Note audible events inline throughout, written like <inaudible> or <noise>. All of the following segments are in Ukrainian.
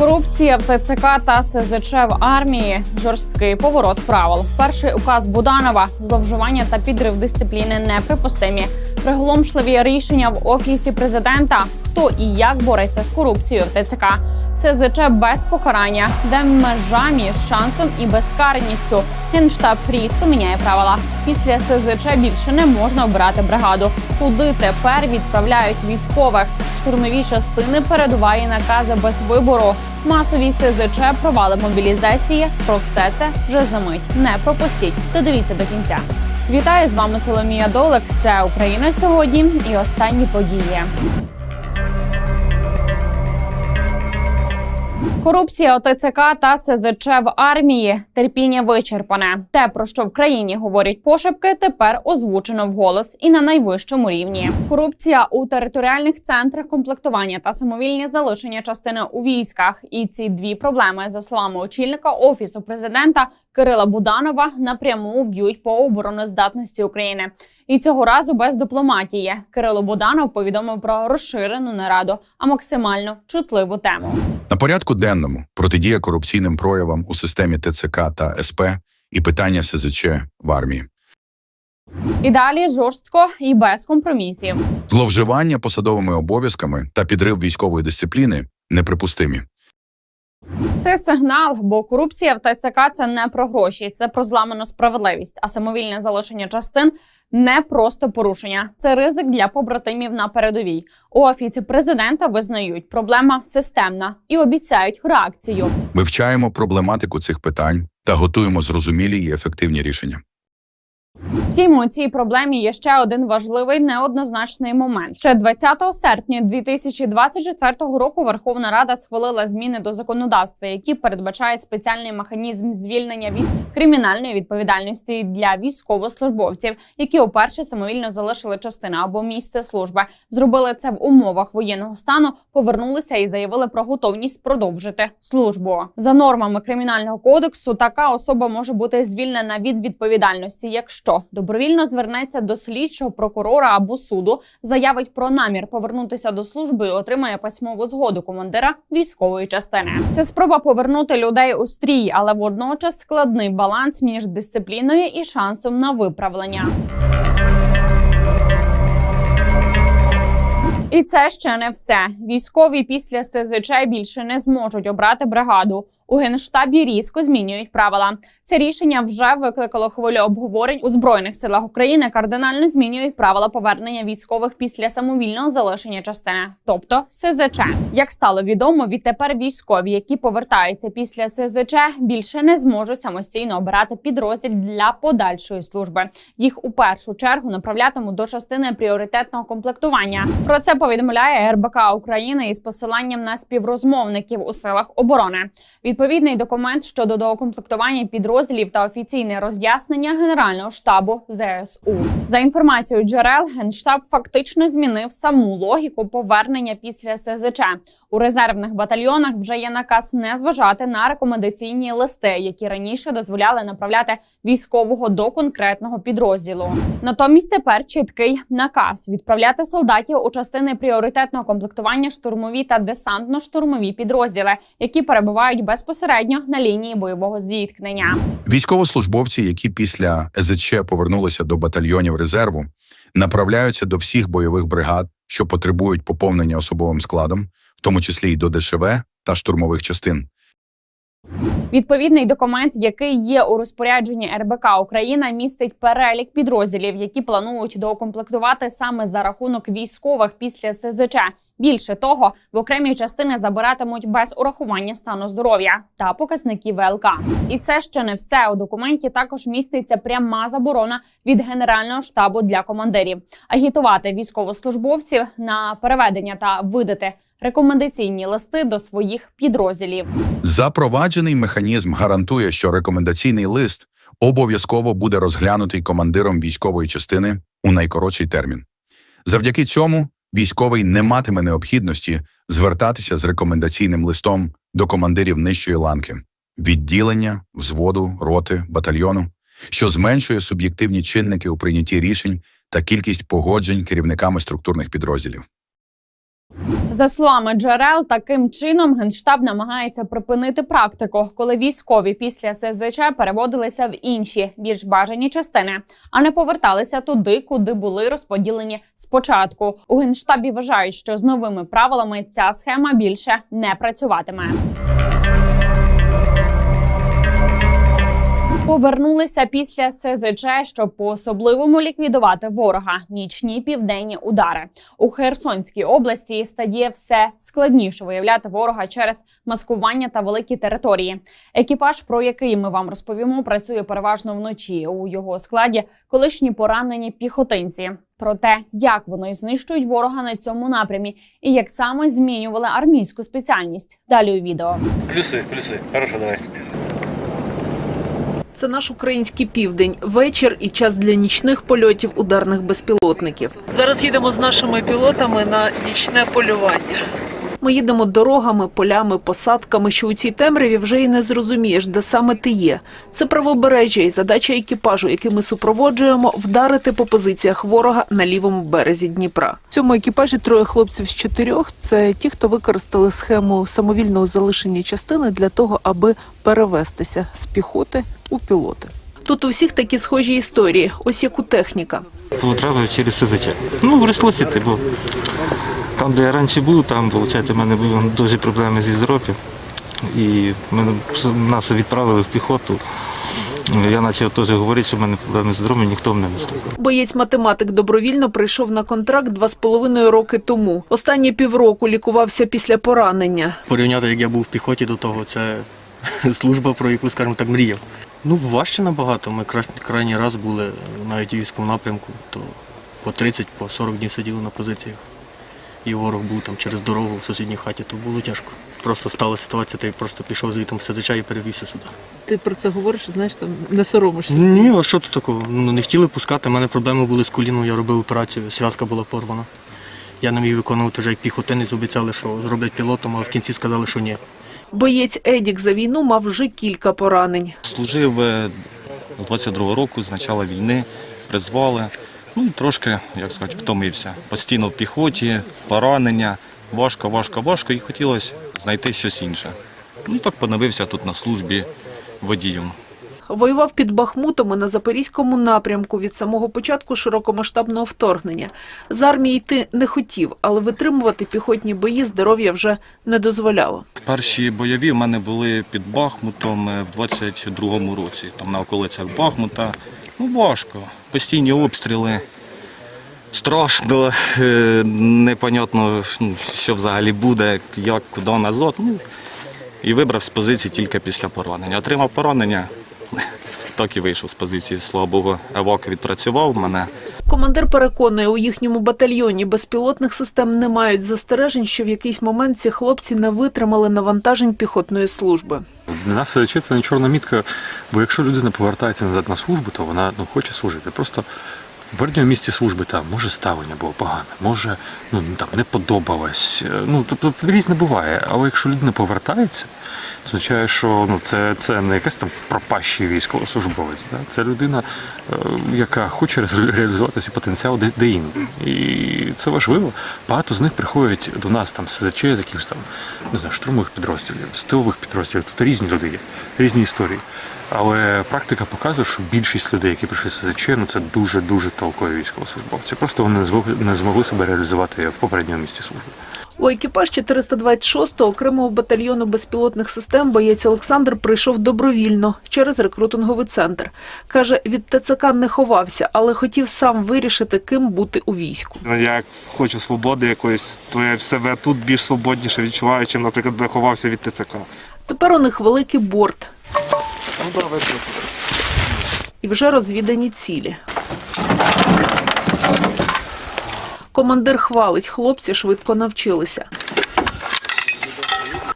Корупція в ТЦК та СЗЧ в армії. Жорсткий поворот правил. Перший указ Буданова зловживання та підрив дисципліни неприпустимі. Приголомшливі рішення в офісі президента. Хто і як бореться з корупцією в ТЦК. СЗЧ без покарання, де межа між шансом і безкарністю. Генштаб різко міняє правила. Після СЗЧ більше не можна обирати бригаду. Куди тепер відправляють військових? Штурмові частини передуває накази без вибору. Масові СЗЧ, провали мобілізації. Про все це вже за мить. Не пропустіть. Та до кінця. Вітаю з вами Соломія Долик. Це Україна сьогодні і останні події. Корупція ОТЦК та СЗЧ в армії. Терпіння вичерпане. Те, про що в країні говорять пошепки, тепер озвучено вголос і на найвищому рівні. Корупція у територіальних центрах комплектування та самовільні залишення частини у військах. І ці дві проблеми, за словами очільника офісу президента Кирила Буданова, напряму б'ють по обороноздатності України. І цього разу без дипломатії. Кирило Буданов повідомив про розширену нараду, а максимально чутливу тему. На порядку денному протидія корупційним проявам у системі ТЦК та СП і питання СЗЧ в армії. І далі жорстко і без компромісів. Зловживання посадовими обов'язками та підрив військової дисципліни неприпустимі. Це сигнал, бо корупція в ТЦК це не про гроші, це про зламану справедливість. А самовільне залишення частин не просто порушення, це ризик для побратимів на передовій. У офіці президента визнають, проблема системна і обіцяють реакцію. Вивчаємо проблематику цих питань та готуємо зрозумілі і ефективні рішення. Втім, у цій проблемі є ще один важливий неоднозначний момент. Ще 20 серпня 2024 року Верховна Рада схвалила зміни до законодавства, які передбачають спеціальний механізм звільнення від кримінальної відповідальності для військовослужбовців, які уперше самовільно залишили частину або місце служби. Зробили це в умовах воєнного стану, повернулися і заявили про готовність продовжити службу. За нормами кримінального кодексу така особа може бути звільнена від відповідальності, якщо добровільно звернеться до слідчого прокурора або суду, заявить про намір повернутися до служби і отримає письмову згоду командира військової частини. Це спроба повернути людей у стрій, але водночас складний баланс між дисципліною і шансом на виправлення. І це ще не все. Військові після СЗЧ більше не зможуть обрати бригаду. У генштабі різко змінюють правила. Це рішення вже викликало хвилю обговорень у збройних силах України. Кардинально змінюють правила повернення військових після самовільного залишення частини, тобто СЗЧ. Як стало відомо, відтепер військові, які повертаються після СЗЧ, більше не зможуть самостійно обирати підрозділ для подальшої служби. Їх у першу чергу направлятимуть до частини пріоритетного комплектування. Про це повідомляє РБК України із посиланням на співрозмовників у силах оборони. Відповідний документ щодо доукомплектування підрозділів та офіційне роз'яснення Генерального штабу ЗСУ. За інформацією джерел, генштаб фактично змінив саму логіку повернення після СЗЧ. У резервних батальйонах вже є наказ не зважати на рекомендаційні листи, які раніше дозволяли направляти військового до конкретного підрозділу. Натомість тепер чіткий наказ відправляти солдатів у частини пріоритетного комплектування штурмові та десантно-штурмові підрозділи, які перебувають безпосередньо на лінії бойового зіткнення. Військовослужбовці, які після ЗЧ повернулися до батальйонів резерву, направляються до всіх бойових бригад, що потребують поповнення особовим складом, в тому числі й до ДШВ та штурмових частин. Відповідний документ, який є у розпорядженні РБК Україна, містить перелік підрозділів, які планують доукомплектувати саме за рахунок військових після СЗЧ. Більше того, в окремі частини забиратимуть без урахування стану здоров'я та показників ВЛК. І це ще не все. У документі також міститься пряма заборона від генерального штабу для командирів агітувати військовослужбовців на переведення та видати рекомендаційні листи до своїх підрозділів. Запроваджений механізм гарантує, що рекомендаційний лист обов'язково буде розглянутий командиром військової частини у найкоротший термін. Завдяки цьому військовий не матиме необхідності звертатися з рекомендаційним листом до командирів нижчої ланки, відділення, взводу, роти, батальйону, що зменшує суб'єктивні чинники у прийнятті рішень та кількість погоджень керівниками структурних підрозділів. За словами джерел, таким чином генштаб намагається припинити практику, коли військові після СЗЧ переводилися в інші більш бажані частини, а не поверталися туди, куди були розподілені спочатку. У генштабі вважають, що з новими правилами ця схема більше не працюватиме. Повернулися після СЗЧ, щоб по-особливому ліквідувати ворога. Нічні південні удари у Херсонській області стає все складніше виявляти ворога через маскування та великі території. Екіпаж, про який ми вам розповімо, працює переважно вночі. У його складі колишні поранені піхотинці. Про те, як вони знищують ворога на цьому напрямі, і як саме змінювали армійську спеціальність. Далі у відео. Плюсы, плюсы. Хорошо, давай. Це наш український південь, вечір і час для нічних польотів ударних безпілотників. Зараз їдемо з нашими пілотами на нічне полювання. Ми їдемо дорогами, полями, посадками, що у цій темряві вже і не зрозумієш, де саме ти є. Це правобережжя і задача екіпажу, який ми супроводжуємо, вдарити по позиціях ворога на лівому березі Дніпра. В цьому екіпажі троє хлопців з чотирьох. Це ті, хто використали схему самовільного залишення частини для того, аби перевестися з піхоти у пілоти. Тут у всіх такі схожі історії, ось як у техніка. Одразу через СЗЧ. Ну, прийшлося йти, бо там, де я раніше був, там, виходить, у мене були дуже проблеми зі здоров'ям. І мене, нас відправили в піхоту. Я почав теж говорити, що в мене проблеми з здоров'ям, ніхто мене не слухав. Боєць-математик добровільно прийшов на контракт два з половиною роки тому. Останні півроку лікувався після поранення. порівняти, як я був в піхоті до того, це <laughs> служба, про яку, скажімо так, мріяв. Ну, важче набагато. Ми край- крайній раз були навіть у військовому напрямку, то по 30, по 40 днів сиділи на позиціях. І ворог був там через дорогу в сусідній хаті, то було тяжко. Просто стала ситуація, ти просто пішов звітом в СЗЧ і перевівся сюди. Ти про це говориш, знаєш, там не соромишся. Ні, а що тут такого? Ну не хотіли пускати. У мене проблеми були з коліном, я робив операцію, зв'язка була порвана. Я не міг виконувати вже як піхотинець, обіцяли, що зроблять пілотом, а в кінці сказали, що ні. Боєць Едік за війну мав вже кілька поранень. Служив е, з 22-го року, з початку війни, призвали. Ну трошки, як сказати, втомився. Постійно в піхоті, поранення, важко, важко, важко, і хотілося знайти щось інше. Ну так поновився тут на службі водієм. Воював під Бахмутом і на Запорізькому напрямку від самого початку широкомасштабного вторгнення. З армії йти не хотів, але витримувати піхотні бої здоров'я вже не дозволяло. Перші бойові в мене були під Бахмутом е, в 22-му році, там на околицях Бахмута. Ну, важко. Постійні обстріли. Страшно, е, непонятно, ну, що взагалі буде, як, куди назад. Ну, і вибрав з позиції тільки після поранення. Отримав поранення, так і вийшов з позиції. Слава Богу, евак відпрацював мене. Командир переконує, у їхньому батальйоні безпілотних систем не мають застережень, що в якийсь момент ці хлопці не витримали навантажень піхотної служби. Для нас це не чорна мітка, бо якщо людина повертається назад на службу, то вона ну, хоче служити. Просто в передньому місці служби там може ставлення було погане, може ну, там не подобалось. Ну, тобто різне буває. Але якщо людина повертається, це означає, що ну, це, це не якась там пропащий військовослужбовець. Да? Це людина, е, яка хоче реалізувати свій потенціал де, де інде. І це важливо. Багато з них приходять до нас там з з якихось там не знаю, штурмових підрозділів, з тилових підрозділів. Тут різні люди є, різні історії. Але практика показує, що більшість людей, які прийшли з СЗЧ, ну це дуже дуже толкові військовослужбовці. Просто вони не змогли, не змогли себе реалізувати в попередньому місці служби. У екіпаж 426-го окремого батальйону безпілотних систем боєць Олександр прийшов добровільно через рекрутинговий центр. Каже, від ТЦК не ховався, але хотів сам вирішити, ким бути у війську. Ну, Я хочу свободи якоїсь, то я себе тут більш свободніше відчуваю, чим, наприклад, би я ховався від ТЦК. Тепер у них великий борт. І вже розвідані цілі. Командир хвалить, хлопці швидко навчилися.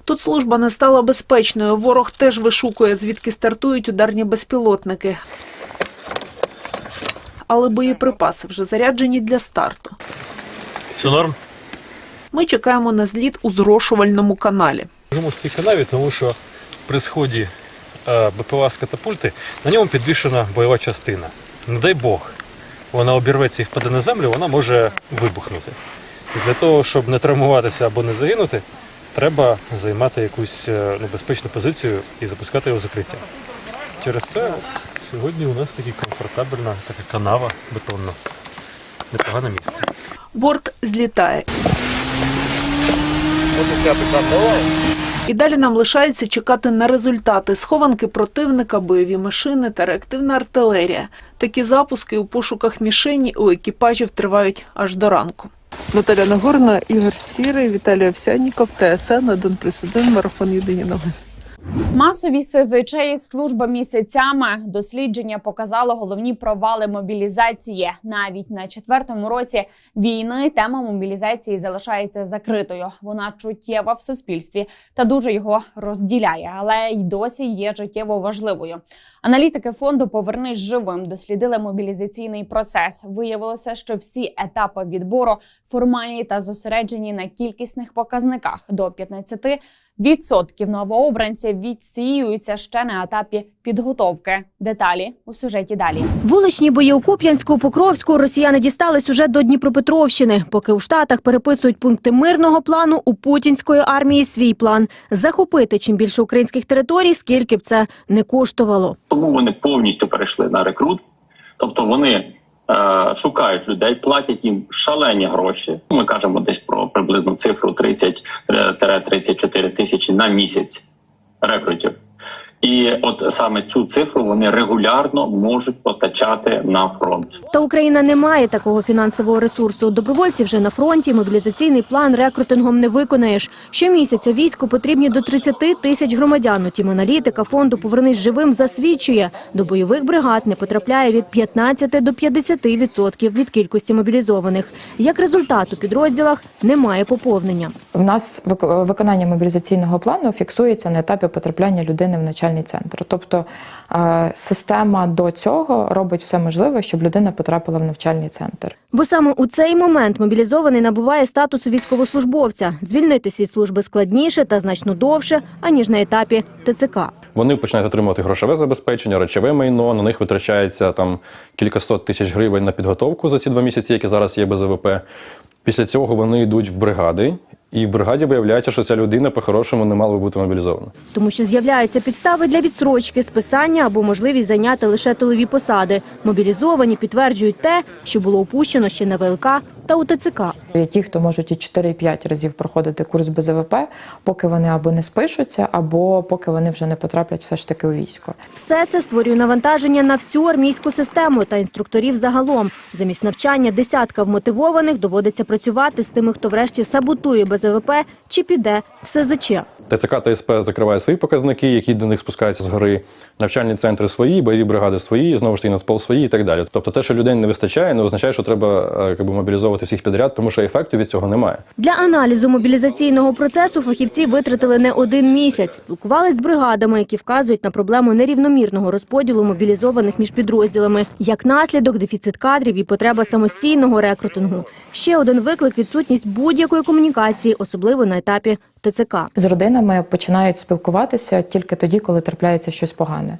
Тут служба не стала безпечною. Ворог теж вишукує, звідки стартують ударні безпілотники. Але боєприпаси вже заряджені для старту. Все норм? Ми чекаємо на зліт у зрошувальному каналі. Чому в цій канаві? Тому що при сході БПЛА з катапульти на ньому підвішена бойова частина. Не дай Бог, вона обірветься і впаде на землю, вона може вибухнути. І для того, щоб не травмуватися або не загинути, треба займати якусь е, ну, позицію і запускати його закриття. Через це сьогодні у нас такі комфортабельна така канава бетонна. Непогане місце. Борт злітає. І далі нам лишається чекати на результати схованки противника, бойові машини та реактивна артилерія. Такі запуски у пошуках мішені у екіпажів тривають аж до ранку. Наталя Нагорна, Ігор Сірий, Віталій Овсянніков, ТСН 1+,1, Марафон Єдині новини. Масові СЗЧ служба місяцями дослідження показало головні провали мобілізації. Навіть на четвертому році війни тема мобілізації залишається закритою. Вона чуттєва в суспільстві та дуже його розділяє, але й досі є життєво важливою. Аналітики фонду Повернись живим дослідили мобілізаційний процес. Виявилося, що всі етапи відбору формальні та зосереджені на кількісних показниках до 15 Відсотків новообранців відсіюються ще на етапі підготовки. Деталі у сюжеті далі. Вуличні бої у Куп'янську, Покровську росіяни дістали сюжет до Дніпропетровщини. Поки у Штатах переписують пункти мирного плану, у путінської армії свій план захопити чим більше українських територій, скільки б це не коштувало. Тому вони повністю перейшли на рекрут, тобто вони шукають людей, платять їм шалені гроші. Ми кажемо десь про приблизну цифру 30-34 тисячі на місяць рекрутів. І от саме цю цифру вони регулярно можуть постачати на фронт. Та Україна не має такого фінансового ресурсу. Добровольці вже на фронті. Мобілізаційний план рекрутингом не виконаєш. Щомісяця війську потрібні до 30 тисяч громадян. Утім, аналітика фонду «Повернись живим» засвідчує, до бойових бригад не потрапляє від 15 до 50 відсотків від кількості мобілізованих. Як результат у підрозділах немає поповнення. В нас вик- виконання мобілізаційного плану фіксується на етапі потрапляння людини в начальний центр. Тобто е, система до цього робить все можливе, щоб людина потрапила в навчальний центр. Бо саме у цей момент мобілізований набуває статусу військовослужбовця. Звільнитись від служби складніше та значно довше, аніж на етапі ТЦК. Вони починають отримувати грошове забезпечення, речове майно. На них витрачається там кількасот тисяч гривень на підготовку за ці два місяці, які зараз є без ВВП. Після цього вони йдуть в бригади, і в бригаді виявляється, що ця людина по-хорошому не мала би бути мобілізована. Тому що з'являються підстави для відсрочки, списання або можливість зайняти лише тилові посади. Мобілізовані підтверджують те, що було опущено ще на ВЛК та у ТЦК. Є ті, хто можуть і 4-5 разів проходити курс без ВВП, поки вони або не спишуться, або поки вони вже не потраплять все ж таки у військо. Все це створює навантаження на всю армійську систему та інструкторів загалом. Замість навчання десятка вмотивованих доводиться працювати з тими, хто врешті саботує без ВВП чи піде в СЗЧ. ТЦК та СП закриває свої показники, які до них спускаються згори. Навчальні центри свої, бойові бригади свої, знову ж таки Нацпол свої і так далі. Тобто те, що людей не вистачає, не означає, що треба е, якби, мобілізовувати всіх підряд, тому що ефекту від цього немає. Для аналізу мобілізаційного процесу фахівці витратили не один місяць. Спілкувались з бригадами, які вказують на проблему нерівномірного розподілу мобілізованих між підрозділами. Як наслідок, дефіцит кадрів і потреба самостійного рекрутингу. Ще один виклик – відсутність будь-якої комунікації, особливо на етапі ТЦК. З родинами починають спілкуватися тільки тоді, коли трапляється щось погане.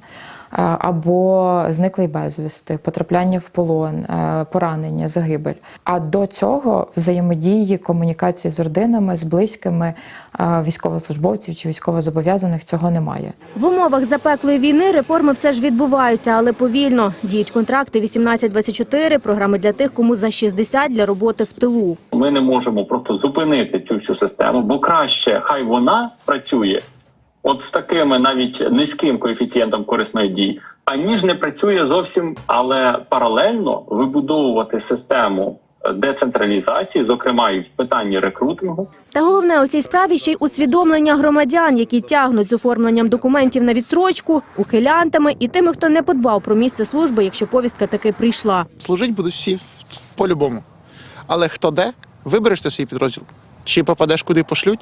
Е, Або зниклий безвісти, потрапляння в полон, е, поранення, загибель. А до цього взаємодії, комунікації з родинами, з близькими е, військовослужбовців чи військовозобов'язаних цього немає. В умовах запеклої війни реформи все ж відбуваються, але повільно. Діють контракти 18-24, програми для тих, кому за 60 для роботи в тилу. Ми не можемо просто зупинити цю всю систему, бо краще хай вона працює от з такими навіть низьким коефіцієнтом корисної дії, аніж не працює зовсім, але паралельно вибудовувати систему е, децентралізації, зокрема і в питанні рекрутингу, Та головне у цій справі ще й усвідомлення громадян, які тягнуть з оформленням документів на відстрочку, ухилянтами і тими, хто не подбав про місце служби, якщо повістка таки прийшла. Служить будуть всі по-любому. Але хто де, вибереш ти свій підрозділ. Чи попадеш куди пошлють,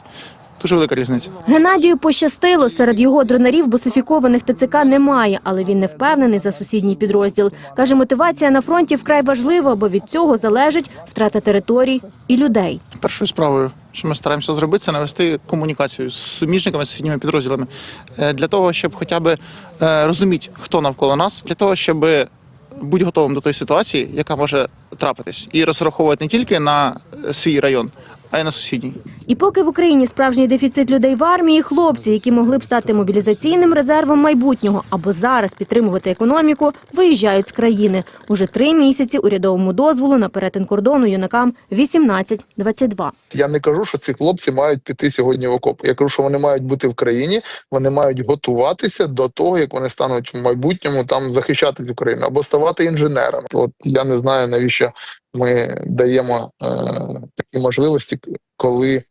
дуже велика різниця. Геннадію пощастило. Серед його дронарів бусифікованих ТЦК немає, але він не впевнений за сусідній підрозділ. Каже, мотивація на фронті вкрай важлива, бо від цього залежить втрата територій і людей. Першою справою, що ми стараємося зробити, це навести комунікацію з суміжниками, з сусідніми підрозділами. Е, Для того, щоб хоча б е, розуміти, хто навколо нас, для того, щоб бути готовим до тої ситуації, яка може трапитись, і розраховувати не тільки на е, свій район, а й на сусідній. І поки в Україні справжній дефіцит людей в армії, хлопці, які могли б стати мобілізаційним резервом майбутнього або зараз підтримувати економіку, виїжджають з країни. Уже три місяці урядовому дозволу на перетин кордону юнакам 18-22. Я не кажу, що ці хлопці мають піти сьогодні в окоп. Я кажу, що вони мають бути в країні, вони мають готуватися до того, як вони стануть в майбутньому там захищати Україну або ставати інженерами. От я не знаю навіщо ми даємо е, такі можливості, коли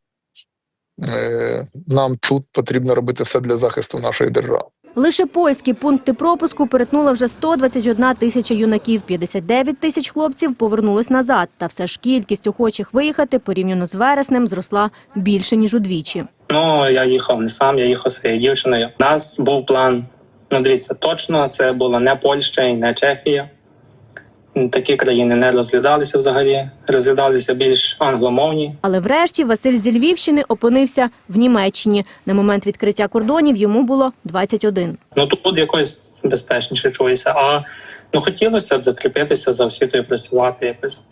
е, нам тут потрібно робити все для захисту нашої держави. Лише польські пункти пропуску перетнула вже 121 тисяча юнаків, 59 тисяч хлопців повернулись назад. Та все ж кількість охочих виїхати порівняно з вереснем зросла більше, ніж удвічі. Ну, я їхав не сам, я їхав своєю дівчиною. У нас був план. Ну, дивіться, точно це була не Польща і не Чехія. Такі країни не розглядалися взагалі, розглядалися більш англомовні. Але врешті Василь зі Львівщини опинився в Німеччині. На момент відкриття кордонів йому було 21. Ну тут якось безпечніше чуєшся. А ну хотілося б закріпитися за освітою, працювати якось.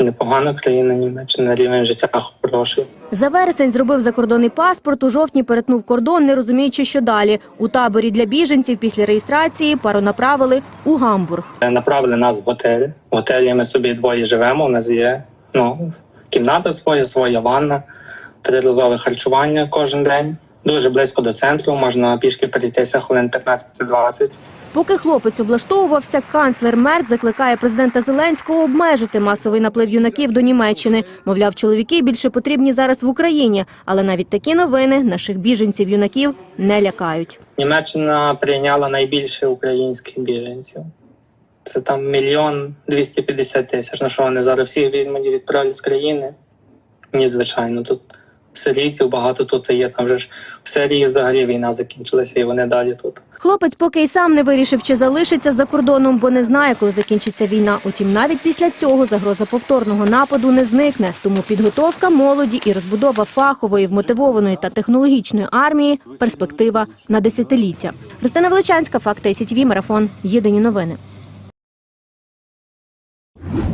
Непогана країна Німеччина, рівень життя хороший. За вересень зробив закордонний паспорт, у жовтні перетнув кордон, не розуміючи, що далі. У таборі для біженців після реєстрації пару направили у Гамбург. Направили нас в готель. В готелі ми собі двоє живемо. У нас є ну, кімната своя, своя ванна, триразове харчування кожен день. Дуже близько до центру, можна пішки перейтися хвилин 15-20. Поки хлопець облаштовувався, канцлер Мерц закликає президента Зеленського обмежити масовий наплив юнаків до Німеччини. Мовляв, чоловіки більше потрібні зараз в Україні. Але навіть такі новини наших біженців-юнаків не лякають. Німеччина прийняла найбільше українських біженців. Це там мільйон 250 тисяч. На що вони зараз всіх візьмуть і відправлять з країни? Ні, звичайно, тут сирійців багато тут є. Там вже ж в Сирії взагалі війна закінчилася, і вони далі тут. Хлопець поки й сам не вирішив, чи залишиться за кордоном, бо не знає, коли закінчиться війна. Утім, навіть після цього загроза повторного нападу не зникне. Тому підготовка молоді і розбудова фахової, вмотивованої та технологічної армії – перспектива на десятиліття. Христина Величанська, Факти СІТВ, Марафон. Єдині новини.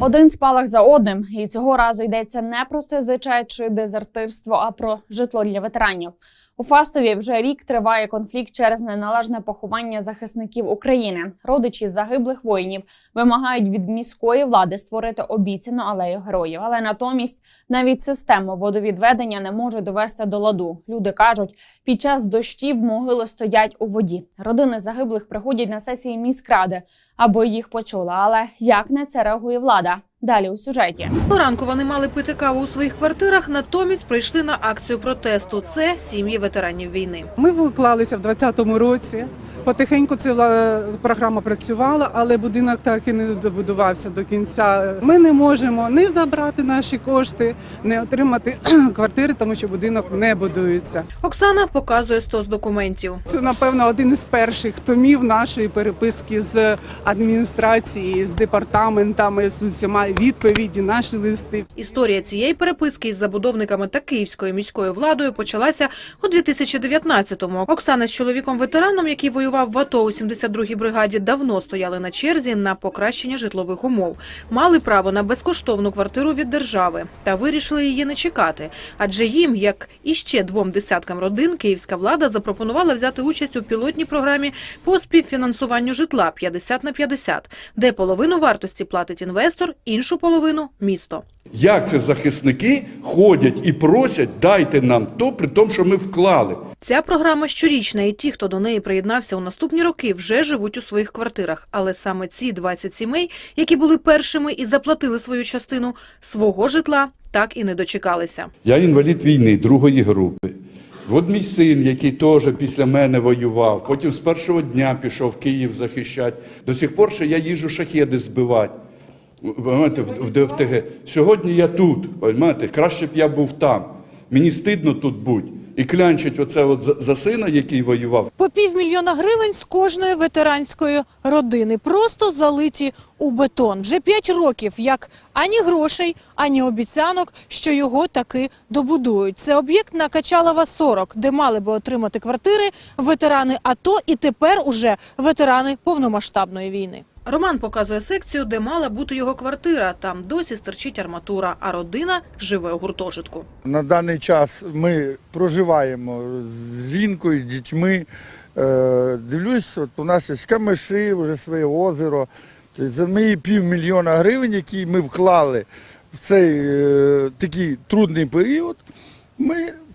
Один спалах за одним, і цього разу йдеться не про СЗЧ чи дезертирство, а про житло для ветеранів. У Фастові вже рік триває конфлікт через неналежне поховання захисників України. Родичі загиблих воїнів вимагають від міської влади створити обіцяну алею героїв. Але натомість навіть систему водовідведення не може довести до ладу. Люди кажуть, під час дощів могили стоять у воді. Родини загиблих приходять на сесії міськради, аби їх почула. Але як на це реагує влада? Далі у сюжеті. Ранку вони мали пити каву у своїх квартирах, натомість прийшли на акцію протесту. Це сім'ї ветеранів війни. Ми вклалися в 2020 році. Потихеньку ця програма працювала, але будинок так і не добудувався до кінця. Ми не можемо не забрати наші кошти, не отримати <clears throat> квартири, тому що будинок не будується. Оксана показує стос документів. Це напевно один із перших томів нашої переписки з адміністрації, з департаментами, з усіма відповіді, наші листи. Історія цієї переписки із забудовниками та київською міською владою почалася у 2019-му. Оксана з чоловіком ветераном, який воював в АТО у 72-й бригаді, давно стояли на черзі на покращення житлових умов. Мали право на безкоштовну квартиру від держави та вирішили її не чекати. Адже їм, як і ще двом десяткам родин, київська влада запропонувала взяти участь у пілотній програмі по співфінансуванню житла 50 на 50, де половину вартості платить інвестор, іншу половину місто. Як це захисники ходять і просять, дайте нам то, при тому, що ми вклали. Ця програма щорічна, і ті, хто до неї приєднався у наступні роки, вже живуть у своїх квартирах. Але саме ці 20 сімей, які були першими і заплатили свою частину, свого житла так і не дочекалися. Я інвалід війни другої групи. От мій син, який теж після мене воював, потім з першого дня пішов в Київ захищати. До сих пор ще я їжу шахеди збивати. Понимаєте, в, ДФТГ. Сьогодні я тут, понимаєте, краще б я був там. Мені стидно тут бути. І клянчить оце от за, за сина, який воював. По півмільйона гривень з кожної ветеранської родини просто залиті у бетон. Вже п'ять років, як ані грошей, ані обіцянок, що його таки добудують. Це об'єкт на Качалова 40, де мали би отримати квартири ветерани АТО і тепер уже ветерани повномасштабної війни. Роман показує секцію, де мала бути його квартира. Там досі стерчить арматура, а родина живе у гуртожитку. На даний час ми проживаємо з жінкою, дітьми. Е, Дивлюсь, от у нас є камиші, вже своє озеро. Тобто за мої півмільйона гривень, які ми вклали в цей е, такий трудний період, ми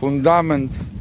фундамент.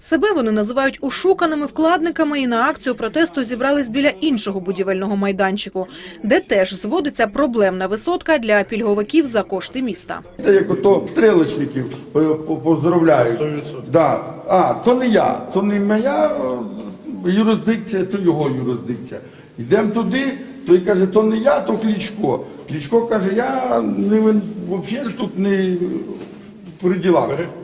Себе вони називають ушуканими вкладниками і на акцію протесту зібрались біля іншого будівельного майданчику, де теж зводиться проблемна висотка для пільговиків за кошти міста. Це як ото стрілочників е, по- поздравляють. Да. А, то не я, то не моя е, юрисдикція, то його юрисдикція. Йдемо туди, той каже, то не я, то Клічко. Клічко каже, я не, взагалі тут не при ділах.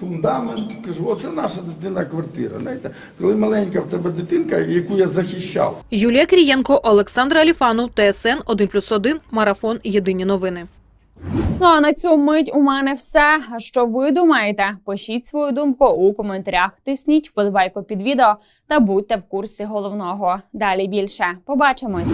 фундамент. Кажу, оце наша дитина квартира. Знаєте, коли маленька в тебе дитинка, яку я захищав. Юлія Крієнко, Олександр Аліфанов, ТСН 1+,1, Марафон. Єдині новини. Ну а на цю мить у мене все. А Що ви думаєте? Пишіть свою думку у коментарях, тисніть вподобайку під відео та будьте в курсі головного. Далі більше. Побачимось.